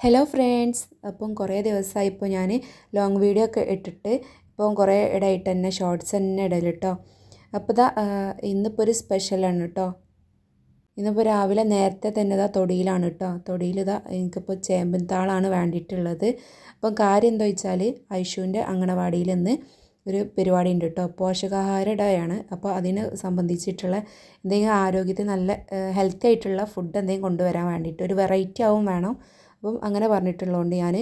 Hello friends അപ്പം കുറേ ദിവസമായി ഇപ്പോൾ ഞാൻ ലോങ് വീഡിയോ ഒക്കെ ഇട്ടിട്ട് ഇപ്പം കുറേ ഇടയിട്ട് തന്നെ ഷോർട്സ് തന്നെ ഇടൽ കേട്ടോ അപ്പോൾ ഇതാ ഇന്നിപ്പോൾ ഒരു സ്പെഷ്യലാണ് കേട്ടോ ഇന്നിപ്പോൾ രാവിലെ നേരത്തെ തന്നെ ഇതാ തൊടിയിലാണ് കേട്ടോ തൊടിയിൽ ഇതാ എനിക്കിപ്പോൾ ചേമ്പൻ താളാണ് വേണ്ടിയിട്ടുള്ളത്. അപ്പം കാര്യം എന്താ വെച്ചാൽ ഐഷുവിന്റെ അങ്കണവാടിയിൽ നിന്ന് ഒരു പരിപാടി ഉണ്ട് കേട്ടോ പോഷകാഹാര ഡേയാണ് അപ്പോൾ അതിന് സംബന്ധിച്ചിട്ടുള്ള എന്തെങ്കിലും ആരോഗ്യത്തിന് നല്ല ഹെൽത്തി ആയിട്ടുള്ള ഫുഡ് എന്തെങ്കിലും കൊണ്ടുവരാൻ വേണ്ടിയിട്ട് ഒരു വെറൈറ്റി ആവും വേണം. അപ്പം അങ്ങനെ പറഞ്ഞിട്ടുള്ളതുകൊണ്ട് ഞാൻ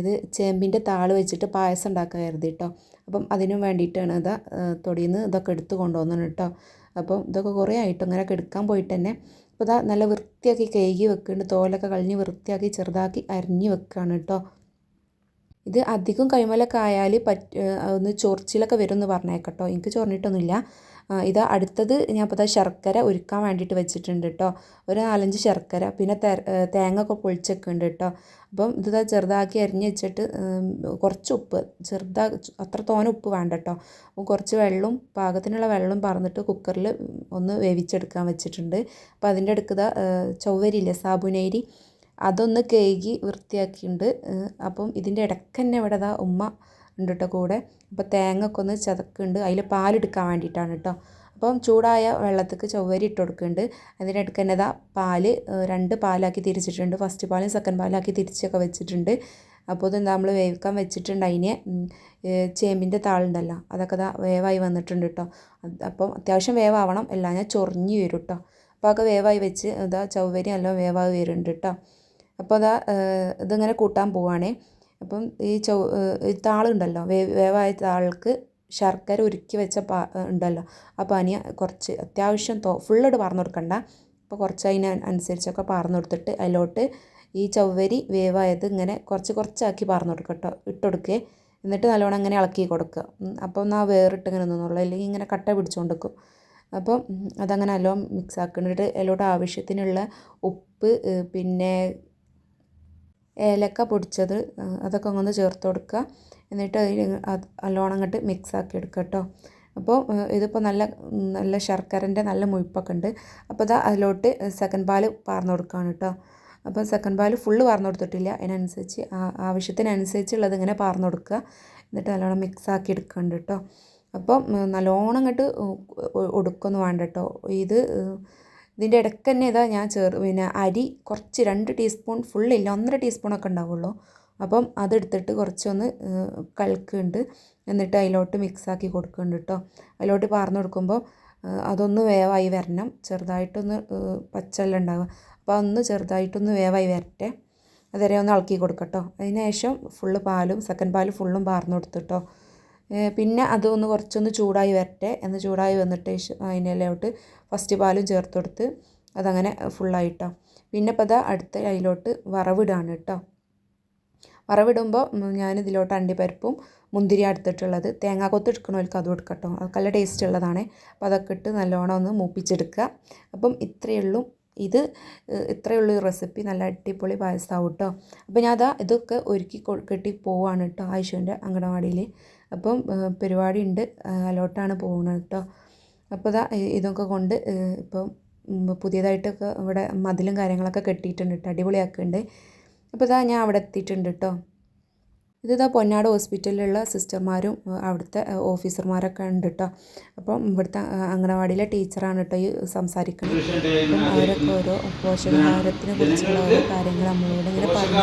ഇത് ചേമ്പിന്റെ താൾ വെച്ചിട്ട് പായസം ഉണ്ടാക്കാൻ കരുതി കേട്ടോ അപ്പം അതിനും വേണ്ടിയിട്ടാണ് ഇതാ തൊടിയിൽ നിന്ന് ഇതൊക്കെ എടുത്ത് കൊണ്ടുവന്നത് കേട്ടോ അപ്പം ഇതൊക്കെ കുറേ ആയിട്ട് അങ്ങനെയൊക്കെ എടുക്കാൻ പോയിട്ട് തന്നെ അപ്പോൾ ഇതാ നല്ല വൃത്തിയാക്കി കഴുകി വെക്കുന്നുണ്ട്. തോലൊക്കെ കളഞ്ഞ് വൃത്തിയാക്കി ചെറുതാക്കി അരിഞ്ഞ് വെക്കുകയാണ് കേട്ടോ ഇത് അധികം കൈമലൊക്കെ ആയാൽ പറ്റ് ഒന്ന് ചൊറിച്ചിലൊക്കെ വരും എന്ന് പറഞ്ഞേക്കട്ടോ എനിക്ക് ചൊറിഞ്ഞിട്ടൊന്നുമില്ല. ഇത് അടുത്തത് ഞാൻ ഇപ്പോൾ ശർക്കര ഉരുക്കാൻ വേണ്ടിയിട്ട് വെച്ചിട്ടുണ്ട് കേട്ടോ ഒരു നാലഞ്ച് ശർക്കര പിന്നെ തേങ്ങ ഒക്കെ പൊളിച്ചൊക്കെയുണ്ട് കേട്ടോ അപ്പം ഇത് ചെറുതാക്കി അരിഞ്ഞ് വെച്ചിട്ട് കുറച്ച് ഉപ്പ് ചെറുതാ അത്ര തോന ഉപ്പ് വേണ്ട കേട്ടോ കുറച്ച് വെള്ളവും പാകത്തിനുള്ള വെള്ളം പറന്നിട്ട് കുക്കറിൽ ഒന്ന് വേവിച്ചെടുക്കാൻ വെച്ചിട്ടുണ്ട്. അപ്പോൾ അതിന്റെ അടുക്കത ചൊവ്വരിയില്ലേ സാബുനേരി അതൊന്ന് കഴുകി വൃത്തിയാക്കിയിട്ടുണ്ട്. അപ്പം ഇതിന്റെ ഇടയ്ക്ക് തന്നെ ഇവിടെ ഉമ്മ ഉണ്ട് കേട്ടോ കൂടെ. അപ്പോൾ തേങ്ങ ഒക്കെ ഒന്ന് ചതക്കുന്നുണ്ട് അതിൽ പാലെടുക്കാൻ വേണ്ടിയിട്ടാണ് കേട്ടോ അപ്പം ചൂടായ വെള്ളത്തേക്ക് ചൊവ്വരി ഇട്ട് കൊടുക്കുന്നുണ്ട് അതിനിടയ്ക്ക് തന്നെ ഇതാ പാൽ രണ്ട് പാലാക്കി തിരിച്ചിട്ടുണ്ട്. ഫസ്റ്റ് പാലും സെക്കൻഡ് പാലാക്കി തിരിച്ചൊക്കെ വെച്ചിട്ടുണ്ട്. അപ്പോൾ ഇത് നമ്മൾ വേവിക്കാൻ വെച്ചിട്ടുണ്ട് അതിനെ. ചേമ്പിന്റെ താളുണ്ടല്ലോ. അതൊക്കെ ഇതാ വേവായി വന്നിട്ടുണ്ട് കേട്ടോ അപ്പം അത്യാവശ്യം വേവാവണം. എല്ലാം ഞാൻ ചൊറിഞ്ഞ് വരും കേട്ടോ അപ്പോൾ അതൊക്കെ വേവായി വെച്ച് ഇതാ ചൊവ്വരി എല്ലാം വേവായി വരുന്നുണ്ട് കേട്ടോ അപ്പോൾ അതാ ഇതിങ്ങനെ കൂട്ടാൻ പോവുകയാണേ അപ്പം ഈ ചൊ താളുണ്ടല്ലോ വേവായ താൾക്ക് ശർക്കര ഉരുക്കി വെച്ച പാ ഉണ്ടല്ലോ. ആ പാനി കുറച്ച് അത്യാവശ്യം തോ ഫുള്ളിട്ട് പാർന്നു കൊടുക്കണ്ട. അപ്പോൾ കുറച്ച് അതിന് അനുസരിച്ചൊക്കെ പാർന്നു കൊടുത്തിട്ട് അതിലോട്ട് ഈ ചവ്വരി വേവായത് ഇങ്ങനെ കുറച്ച് കുറച്ചാക്കി പാർന്നു കൊടുക്കുക കേട്ടോ ഇട്ട് കൊടുക്കുക എന്നിട്ട് നല്ലോണം അങ്ങനെ ഇളക്കി കൊടുക്കുക അപ്പോൾ ഒന്ന് ആ വേറിട്ട് ഇങ്ങനെ നിന്നുള്ളൂ അല്ലെങ്കിൽ ഇങ്ങനെ കട്ട പിടിച്ചുകൊണ്ട് അപ്പം അതങ്ങനെ നല്ലോണം മിക്സ് ആക്കുന്നുണ്ട് അതിലോട്ട് ആവശ്യത്തിനുള്ള ഉപ്പ് പിന്നെ ഏലക്ക പൊടിച്ചത് അതൊക്കെ ഒന്ന് ചേർത്ത് കൊടുക്കുക. എന്നിട്ട് അതിൽ നല്ലോണം അങ്ങോട്ട് മിക്സ് ആക്കി എടുക്കുക കേട്ടോ. അപ്പോൾ ഇതിപ്പോൾ നല്ല നല്ല ശർക്കരന്റെ നല്ല മുഴുപ്പൊക്കെ ഉണ്ട്. അപ്പോൾ ഇതാ അതിലോട്ട് സെക്കൻഡ് പാൽ പാർന്നു കൊടുക്കുകയാണ് കേട്ടോ. അപ്പോൾ സെക്കൻഡ് പാൽ ഫുള്ള് പാർന്നു കൊടുത്തിട്ടില്ല. അതിനനുസരിച്ച് ആവശ്യത്തിനനുസരിച്ചുള്ളത് ഇങ്ങനെ പാർന്നു കൊടുക്കുക. എന്നിട്ട് നല്ലോണം മിക്സ് ആക്കി എടുക്കുന്നുണ്ട് കേട്ടോ. അപ്പം നല്ലോണം അങ്ങോട്ട് ഒടുക്കൊന്നും വേണ്ട കേട്ടോ. ഇത് ഇതിന്റെ ഇടയ്ക്ക് തന്നെ ഇതാ ഞാൻ ചേർ പിന്നെ അരി കുറച്ച് രണ്ട് ടീസ്പൂൺ ഫുള്ളില്ല ഒന്നര ടീസ്പൂണൊക്കെ ഉണ്ടാവുള്ളൂ. അപ്പം അതെടുത്തിട്ട് കുറച്ചൊന്ന് കലക്കുന്നുണ്ട്. എന്നിട്ട് അതിലോട്ട് മിക്സാക്കി കൊടുക്കുന്നുണ്ട് കേട്ടോ അതിലോട്ട് പാർന്നു കൊടുക്കുമ്പോൾ അതൊന്ന് വേവായി വരണം. ചെറുതായിട്ടൊന്ന് പച്ചെല്ലാം ഉണ്ടാവുക. അപ്പോൾ ഒന്ന് ചെറുതായിട്ടൊന്ന് വേവായി വരട്ടെ. അതുവരെ ഒന്ന് ഇളക്കി കൊടുക്കട്ടോ. അതിന് ശേഷം ഫുള്ള് പാലും സെക്കൻഡ് പാലും ഫുള്ളും പാർന്ന് കൊടുത്തിട്ടോ പിന്നെ അതൊന്ന് കുറച്ചൊന്ന് ചൂടായി വരട്ടെ. എന്ന് ചൂടായി വന്നിട്ട് അതിനെല്ലോട്ട് ഫസ്റ്റ് പാലും ചേർത്ത് കൊടുത്ത് അതങ്ങനെ ഫുള്ളായിട്ടോ പിന്നെ ഇപ്പോൾ അതാ അടുത്ത അതിലോട്ട് വറവിടാണ് കേട്ടോ. വറവിടുമ്പോൾ ഞാൻ ഇതിലോട്ട് അണ്ടിപ്പരിപ്പും മുന്തിരി എടുത്തിട്ടുള്ളത്. തേങ്ങാക്കൊത്ത് എടുക്കണവർക്ക് അതും എടുക്കട്ടോ. അതൊക്കെ നല്ല ടേസ്റ്റ് ഉള്ളതാണ്. അപ്പോൾ അതൊക്കെ ഇട്ട് നല്ലോണം ഒന്ന് മൂപ്പിച്ചെടുക്കുക. അപ്പം ഇത്രയേ ഉള്ളൂ. ഇത് ഇത്രയേ ഉള്ളൂ റെസിപ്പി നല്ല അടിപൊളി പായസമാവും കേട്ടോ. അപ്പോൾ ഞാൻ അതാ ഇതൊക്കെ ഒരുക്കി കെട്ടി പോവാണ് കേട്ടോ ആയിഷുവിന്റെ അങ്കണവാടിയിൽ അപ്പം പരിപാടി ഉണ്ട് അലോട്ടാണ് പോകുന്നത് കേട്ടോ അപ്പോൾ ഇതാ ഇതൊക്കെ കൊണ്ട് ഇപ്പം പുതിയതായിട്ടൊക്കെ ഇവിടെ മതിലും കാര്യങ്ങളൊക്കെ കെട്ടിയിട്ടുണ്ട് കേട്ടോ അടിപൊളിയാക്കുന്നുണ്ട് അപ്പോൾ ഇതാ ഞാൻ അവിടെ എത്തിയിട്ടുണ്ട് കേട്ടോ ഇതാ പൊന്നാട് ഹോസ്പിറ്റലിലുള്ള സിസ്റ്റർമാരും അവിടുത്തെ ഓഫീസർമാരൊക്കെ ഉണ്ട് കേട്ടോ അപ്പം ഇവിടുത്തെ അംഗനവാടിയിലെ ടീച്ചറാണ് കേട്ടോ ഈ സംസാരിക്കുന്നത് അപ്പം അവരൊക്കെ ഓരോ പോഷകാഹാരത്തിനെ കുറിച്ചുള്ള ഓരോ കാര്യങ്ങൾ നമ്മളോട് ഇങ്ങനെ പറഞ്ഞു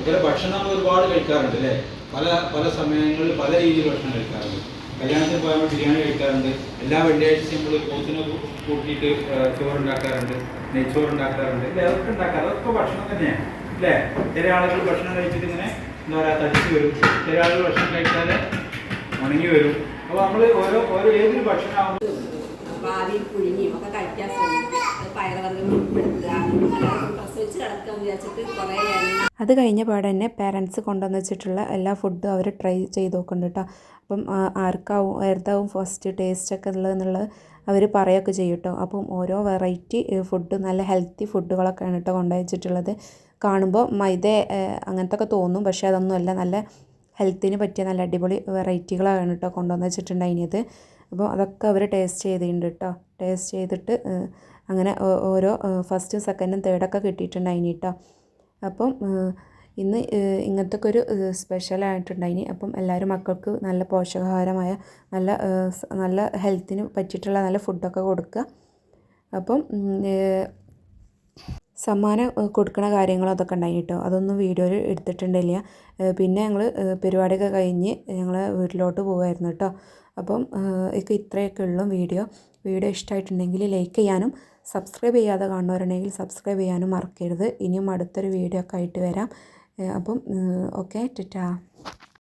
ഇവരെ ഭക്ഷണം നമ്മൾ ഒരുപാട് കഴിക്കാറുണ്ട് അല്ലേ? പല പല സമയങ്ങളിൽ പല രീതിയിൽ ഭക്ഷണം കഴിക്കാറുണ്ട്. കല്യാണത്തിന് പോയാൽ ബിരിയാണി കഴിക്കാറുണ്ട്. എല്ലാ വെള്ളിയാഴ്ചയും നമ്മൾ പോത്തിനെ കൂട്ടിയിട്ട് ചോറുണ്ടാക്കാറുണ്ട് നെയ്ച്ചോറുണ്ടാക്കാറുണ്ട്. അതൊക്കെ ഉണ്ടാക്കാറ്. അതൊക്കെ ഭക്ഷണം തന്നെയാണ്. അല്ലേ ചില ആളുകൾ ഭക്ഷണം കഴിച്ചിട്ട് ഇങ്ങനെ എന്താ പറയുക തടിച്ചു വരും. ചില ആളുകൾ ഭക്ഷണം കഴിക്കാതെ ഉണങ്ങി വരും. അപ്പോൾ നമ്മൾ ഓരോ ഓരോ ഏതൊരു ഭക്ഷണമാകുമ്പോൾ ഭാവിയിൽ പുഴുങ്ങിയും ഒക്കെ കഴിക്കാൻ ശ്രമിക്കുക. പയറുവർഗങ്ങൾ ഉൾപ്പെടുത്തുക. പ്രസവിച്ച് കിടക്കാൻ വിചാരിച്ചിട്ട് കുറേ എണ്ണ അത് കഴിഞ്ഞ പാടെ തന്നെ പേരൻസ് കൊണ്ടുവന്ന് വെച്ചിട്ടുള്ള എല്ലാ ഫുഡും അവർ ട്രൈ ചെയ്ത് നോക്കുന്നുണ്ട് കേട്ടോ അപ്പം ആർക്കാവും ഏതാവും ഫസ്റ്റ് ടേസ്റ്റ് ഒക്കെ ഉള്ളതെന്നുള്ളത് അവർ പറയുകയൊക്കെ ചെയ്യും കേട്ടോ അപ്പം ഓരോ വെറൈറ്റി ഫുഡ് നല്ല ഹെൽത്തി ഫുഡുകളൊക്കെയാണ് കേട്ടോ കൊണ്ടുവച്ചിട്ടുള്ളത്. കാണുമ്പോൾ മൈദ അങ്ങനത്തെ ഒക്കെ തോന്നും. പക്ഷേ അതൊന്നുമല്ല. നല്ല ഹെൽത്തിന് പറ്റിയ നല്ല അടിപൊളി വെറൈറ്റികളാണ് കേട്ടോ കൊണ്ടുവന്ന് വെച്ചിട്ടുണ്ടായിനത് അപ്പോൾ അതൊക്കെ അവർ ടേസ്റ്റ് ചെയ്തിട്ടുണ്ട് കേട്ടോ ടേസ്റ്റ് ചെയ്തിട്ട് അങ്ങനെ ഓരോ ഫസ്റ്റും സെക്കൻഡും തേർഡൊക്കെ കിട്ടിയിട്ടുണ്ടായിനി കേട്ടോ അപ്പം ഇന്ന് ഇങ്ങനത്തെ ഒരു ഒരു സ്പെഷ്യലായിട്ടുണ്ടായിനി. അപ്പം എല്ലാവരും മക്കൾക്ക് നല്ല പോഷകാഹാരമായ നല്ല നല്ല ഹെൽത്തിന് പറ്റിയിട്ടുള്ള നല്ല ഫുഡൊക്കെ കൊടുക്കുക. അപ്പം സമ്മാനം കൊടുക്കണ കാര്യങ്ങളും അതൊക്കെ ഉണ്ടായി കേട്ടോ അതൊന്നും വീഡിയോയിൽ എടുത്തിട്ടുണ്ടില്ല പിന്നെ ഞങ്ങൾ പരിപാടിയൊക്കെ കഴിഞ്ഞ് ഞങ്ങൾ വീട്ടിലോട്ട് പോകുമായിരുന്നു കേട്ടോ. അപ്പം ഇപ്പം ഇത്രയൊക്കെ ഉള്ളൂ വീഡിയോ. വീഡിയോ ഇഷ്ടമായിട്ടുണ്ടെങ്കിൽ ലൈക്ക് ചെയ്യാനും സബ്സ്ക്രൈബ് ചെയ്യാതെ കാണുന്നവരുണ്ടെങ്കിൽ സബ്സ്ക്രൈബ് ചെയ്യാനും മറക്കരുത്. ഇനിയും അടുത്തൊരു വീഡിയോ ഒക്കെ ആയിട്ട് വരാം. അപ്പം ഓക്കെ ടാറ്റാ